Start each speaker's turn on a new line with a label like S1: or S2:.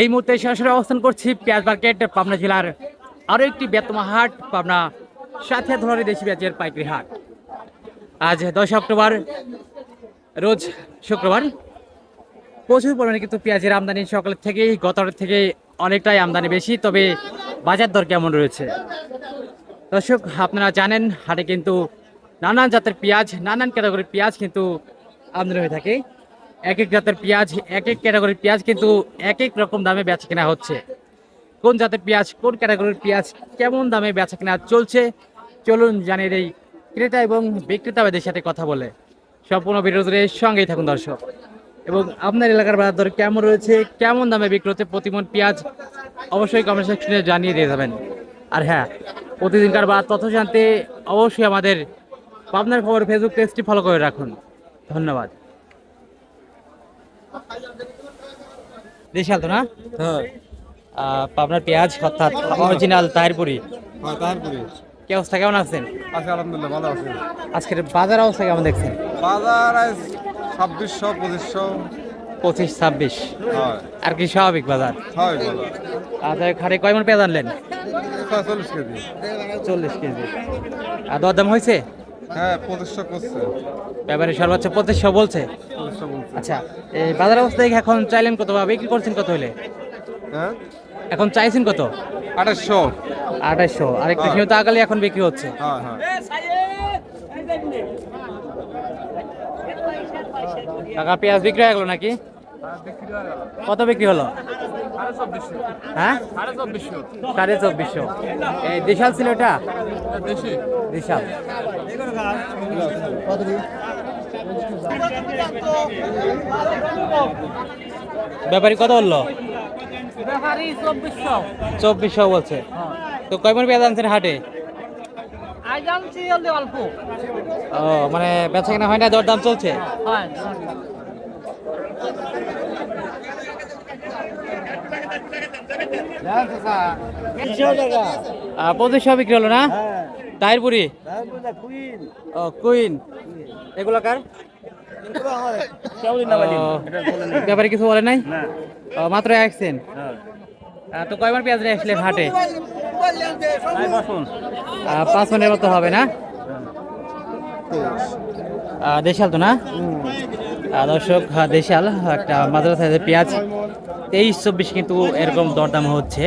S1: এই মুহূর্তে সরাসরি অবস্থান করছি পেঁয়াজ মার্কেট, পাবনা জেলার আরও একটি বেতমা হাট, পাবনা সাথে ধরে দেশি পেঁয়াজের পাইকারি হাট। আজ দশ অক্টোবর, রোজ শুক্রবার। প্রচুর পরিমাণে কিন্তু পেঁয়াজের আমদানি সকালের থেকেই গতরের থেকে অনেকটাই আমদানি বেশি, তবে বাজার দর কেমন রয়েছে? দর্শক, আপনারা জানেন, হাটে কিন্তু নানান জাতের পেঁয়াজ, নানান ক্যাটাগরির পেঁয়াজ কিন্তু আমদানি হয়ে থাকে। এক এক জাতের পেঁয়াজ, এক এক ক্যাটাগরির পেঁয়াজ কিন্তু এক এক রকম দামে বেচা কেনা হচ্ছে। কোন জাতের পেঁয়াজ, কোন ক্যাটাগরির পেঁয়াজ, কেমন দামে বেচা কেনা চলছে, চলুন জানিয়ে এই ক্রেতা এবং বিক্রেতাদের সাথে কথা বলে। সম্পূর্ণ বিরোধের সঙ্গেই থাকুন দর্শক। এবং আপনার এলাকার বাজার দর কেমন রয়েছে, কেমন দামে বিক্রি হচ্ছে প্রতিমন পেঁয়াজ, অবশ্যই কমেন্ট সেকশনে জানিয়ে দিয়ে যাবেন। আর হ্যাঁ প্রতিদিনকার বা তথ্য জানতে অবশ্যই আমাদের পাবনার খবর ফেসবুক পেজটি ফলো করে রাখুন। ধন্যবাদ। দেশাল তো না?
S2: হ্যাঁ।
S1: আহ, পাবনার পেঁয়াজ অর্থাৎ অরিজিনাল তাহিরপুরি
S2: হ্যাঁ তারপরে
S1: কি অবস্থা কেমন আছেন?
S2: আছে আলহামদুলিল্লাহ ভালো আছে।
S1: আজকের বাজার অবস্থা কেমন দেখছেন?
S2: বাজার ছাব্বিশশো পঁচিশশো।
S1: পঁচিশ ছাব্বিশ। আর কি স্বাভাবিক বাজার? আচ্ছা খারে কয় মন পেঁয়াজ আনলেন?
S2: চল্লিশ কেজি।
S1: চল্লিশ কেজি। আর দরদাম হয়েছে?
S2: হ্যাঁ পঁচিশশো করছে।
S1: ব্যাপারে সর্বোচ্চ পঁচিশশো বলছে? আচ্ছা এই বাজার অবস্থা দেখে এখন চাইলেন কত বা বিক্রি করছেন কত হলে
S2: হ্যাঁ?
S1: এখন চাইছেন কত?
S2: আঠাশশো।
S1: আঠাশশো। আর একটু
S2: হ্যাঁ।
S1: সীমিত আকালে এখন বিক্রি হচ্ছে।
S2: হ্যাঁ হ্যাঁ।
S1: টাকা পেঁয়াজ বিক্রি হয়ে গেল নাকি? কত বিক্রি হলো? হ্যাঁ? সাড়ে চব্বিশশো। এই দেশাল ছিল এটা? দেশাল। ব্যাপারী কত বলল? চব্বিশশো। বলছে। তো কয় মন পেঁয়াজ আনছেন হাটে?
S3: অল্প।
S1: ও মানে বেচা কেনা হয় না দরদাম চলছে?
S3: হয়।
S1: পঁচিশশো বিক্রি হলো না? টায়ারপুরি ও কুইন। এগুলো কার? ব্যাপারে কিছু বলে নাই? মাত্র আসছেন আহ, তো কয়বার পেঁয়াজ নিয়ে আসলে হাটে? পাঁচ মনের মতো হবে না? দেশাল তো না? দর্শক দেশাল একটা মাদ্রাসা পেঁয়াজ তেইশ চব্বিশ কিন্তু এরকম দরদাম হচ্ছে।